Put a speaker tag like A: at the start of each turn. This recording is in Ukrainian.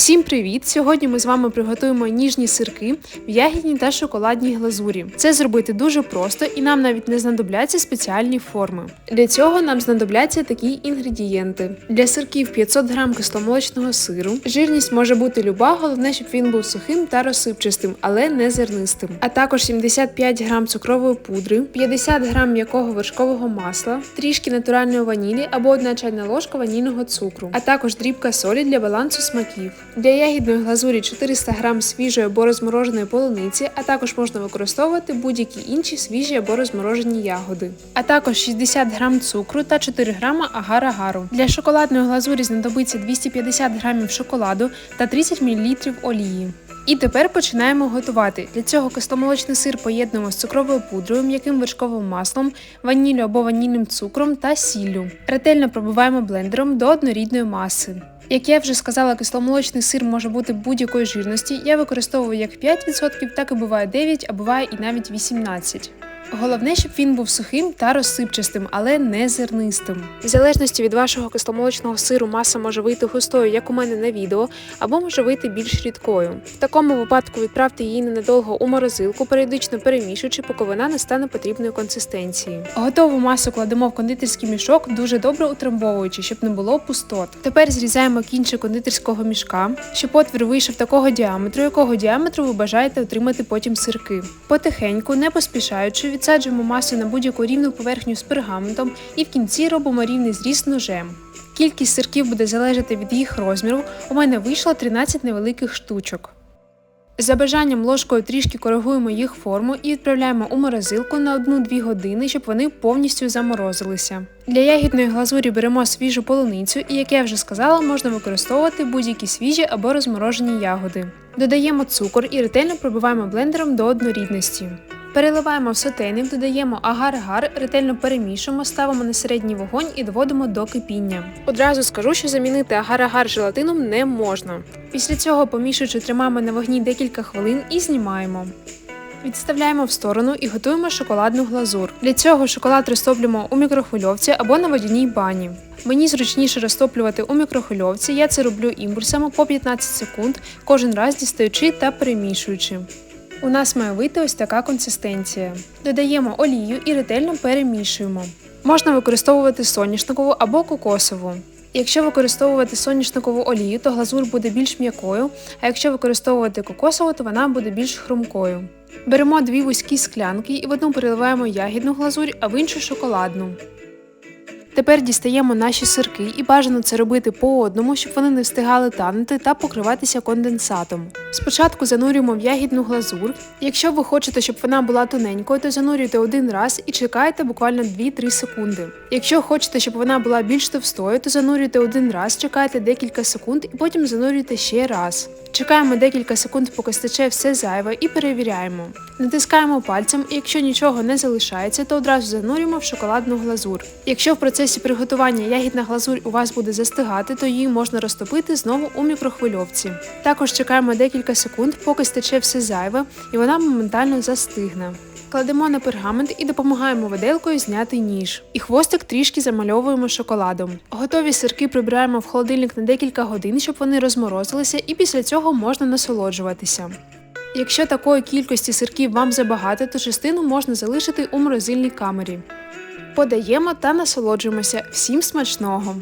A: Всім привіт! Сьогодні ми з вами приготуємо ніжні сирки в ягідній та шоколадній глазурі. Це зробити дуже просто і нам навіть не знадобляться спеціальні форми. Для цього нам знадобляться такі інгредієнти: для сирків 500 г кисломолочного сиру. Жирність може бути люба, головне, щоб він був сухим та розсипчастим, але не зернистим. А також 75 г цукрової пудри, 50 г м'якого вершкового масла, трішки натуральної ванілі або 1 чайна ложка ванільного цукру, а також дрібка солі для балансу смаків. Для ягідної глазурі 400 г свіжої або розмороженої полуниці, а також можна використовувати будь-які інші свіжі або розморожені ягоди. А також 60 г цукру та 4 г агар-агару. Для шоколадної глазурі знадобиться 250 г шоколаду та 30 мл олії. І тепер починаємо готувати. Для цього кисломолочний сир поєднуємо з цукровою пудрою, м'яким вершковим маслом, ваніллю або ванільним цукром та сіллю. Ретельно пробиваємо блендером до однорідної маси. Як я вже сказала, кисломолочний сир може бути будь-якої жирності. Я використовую як 5%, так і буває 9, а буває і навіть 18%. Головне, щоб він був сухим та розсипчастим, але не зернистим. В залежності від вашого кисломолочного сиру маса може вийти густою, як у мене на відео, або може вийти більш рідкою. В такому випадку відправте її ненадовго у морозилку, періодично перемішуючи, поки вона не стане потрібної консистенції. Готову масу кладемо в кондитерський мішок, дуже добре утрамбовуючи, щоб не було пустот. Тепер зрізаємо кінчик кондитерського мішка, щоб отвір вийшов такого діаметру, якого діаметру ви бажаєте отримати потім сирки. Потихеньку, не поспішаючи, відсаджуємо масу на будь-яку рівну поверхню з пергаментом і в кінці робимо рівний зріз ножем. Кількість сирків буде залежати від їх розміру. У мене вийшло 13 невеликих штучок. За бажанням ложкою трішки коригуємо їх форму і відправляємо у морозилку на 1-2 години, щоб вони повністю заморозилися. Для ягідної глазурі беремо свіжу полуницю і, як я вже сказала, можна використовувати будь-які свіжі або розморожені ягоди. Додаємо цукор і ретельно пробиваємо блендером до однорідності. Переливаємо в сотейник, додаємо агар-агар, ретельно перемішуємо, ставимо на середній вогонь і доводимо до кипіння. Одразу скажу, що замінити агар-агар желатином не можна. Після цього, помішуючи, тримаємо на вогні декілька хвилин і знімаємо. Відставляємо в сторону і готуємо шоколадну глазур. Для цього шоколад розтоплюємо у мікрохвильовці або на водяній бані. Мені зручніше розтоплювати у мікрохвильовці, я це роблю імпульсами по 15 секунд, кожен раз дістаючи та перемішуючи. У нас має вийти ось така консистенція. Додаємо олію і ретельно перемішуємо. Можна використовувати соняшникову або кокосову. Якщо використовувати соняшникову олію, то глазур буде більш м'якою, а якщо використовувати кокосову, то вона буде більш хрумкою. Беремо дві вузькі склянки і в одну переливаємо ягідну глазурь, а в іншу шоколадну. Тепер дістаємо наші сирки і бажано це робити по одному, щоб вони не встигали танути та покриватися конденсатом. Спочатку занурюємо в ягідну глазур. Якщо ви хочете, щоб вона була тоненькою, то занурюйте один раз і чекайте буквально 2-3 секунди. Якщо хочете, щоб вона була більш товстою, то занурюйте один раз, чекайте декілька секунд і потім занурюйте ще раз. Чекаємо декілька секунд, поки стече все зайве, і перевіряємо. Натискаємо пальцем, і якщо нічого не залишається, то одразу занурюємо в шоколадну глазур. Якщо в процесі приготування ягідна глазурь у вас буде застигати, то її можна розтопити знову у мікрохвильовці. Також чекаємо декілька секунд, поки стече все зайве, і вона моментально застигне. Кладемо на пергамент і допомагаємо виделкою зняти ніж. І хвостик трішки замальовуємо шоколадом. Готові сирки прибираємо в холодильник на декілька годин, щоб вони розморозилися, і після цього можна насолоджуватися. Якщо такої кількості сирків вам забагато, то частину можна залишити у морозильній камері. Подаємо та насолоджуємося. Всім смачного!